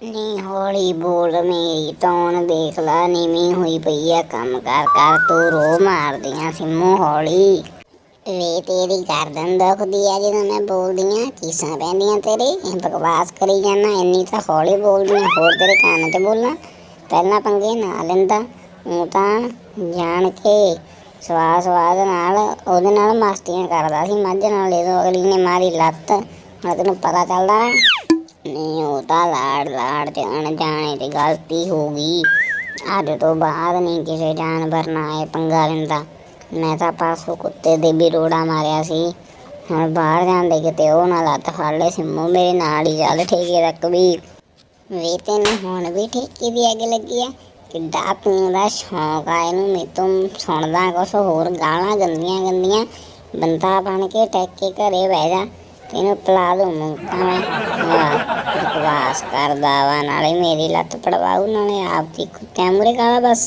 ਨੀ ਹੌਲੀ ਬੋਲ ਮੇਰੀ ਤੌਣ ਦੇਖ ਲਾ ਨੀਵੀਂ ਹੋਈ ਪਈ ਆ ਕੰਮ ਕਰ ਕਰ ਤੂੰ ਰੋ ਮਾਰਦੀਆਂ ਸਿੰਮੂ ਹੌਲੀ। ਵੇ ਤੇਰੀ ਗਰਦਨ ਦੁਖਦੀ ਆ ਜਦੋਂ ਮੈਂ ਬੋਲਦੀ ਆ ਚੀਸਾਂ ਪੈਂਦੀਆਂ ਤੇਰੇ ਇਹ ਬਕਵਾਸ ਕਰੀ ਜਾਂਦਾ ਇੰਨੀ ਤਾਂ ਹੌਲੀ ਬੋਲਦੀ ਆਂ, ਹੋਰ ਤੇਰੇ ਕੰਨ 'ਚ ਬੋਲਾਂ ਪਹਿਲਾਂ ਪੰਗੇ ਨਾ ਲੈਂਦਾ ਉਹ ਤਾਂ ਜਾਣ ਕੇ ਸਵਾਦ ਸਵਾਦ ਨਾਲ ਉਹਦੇ ਨਾਲ ਮਸਤੀਆਂ ਕਰਦਾ ਸੀ ਮੱਝ ਨਾਲ ਜਦੋਂ ਅਗਲੀ ਨੇ ਮਾਰੀ ਲੱਤ ਹੁਣ ਤੈਨੂੰ ਪਤਾ ਚੱਲਦਾ ਨਹੀਂ, ਉਹ ਤਾਂ ਲਾੜ ਲਾੜ ਚ ਅਣਜਾਣੇ ਤੇ ਗਲਤੀ ਹੋ ਗਈ। ਅੱਜ ਤੋਂ ਬਾਅਦ ਨਹੀਂ ਕਿਸੇ ਜਾਨਵਰ ਨਾਲ ਇਹ ਪੰਗਾ ਲੈਂਦਾ। ਮੈਂ ਤਾਂ ਪਾਸੋਂ ਕੁੱਤੇ ਦੇ ਵੀ ਰੋੜਾ ਮਾਰਿਆ ਸੀ। ਹੁਣ ਬਾਹਰ ਜਾਂਦੇ ਕਿਤੇ ਉਹ ਨਾ ਲੱਤ ਫੜ ਲੈ ਸਿੰਮੂ ਮੇਰੇ ਨਾਲ ਹੀ ਚੱਲ ਠੇਕੇ ਤੱਕ ਵੀ। ਵੇ ਤੈਨੂੰ ਹੁਣ ਵੀ ਠੇਕੇ ਦੀ ਅੱਗ ਲੱਗੀ ਆ? ਕਿੱਡਾ ਪੀਣ ਦਾ ਸ਼ੌਂਕ ਆ ਇਹਨੂੰ ਮੇਰੇ ਤੋਂ ਸੁਣਦਾ ਕੁਛ ਹੋਰ ਗਾਲਾਂ ਗੰਦੀਆਂ ਗੰਦੀਆਂ। ਬੰਦਾ ਬਣ ਕੇ ਟੈਕੇ ਘਰੇ ਬਹਿ ਜਾ। ਤੈਨੂੰ ਪਲਾ ਦੂੰ ਮੁੰਕਾ ਮੈਂ ਵਾਹ, ਬਕਵਾਸ ਕਰਦਾ ਵਾ ਨਾਲੇ ਮੇਰੀ ਲੱਤ ਪੜਵਾਉ ਨਾਲੇ ਆਪ ਦੀ ਕੁੱਤਿਆਂ ਮੂਰੇ ਕਾਲਾ ਬਸ।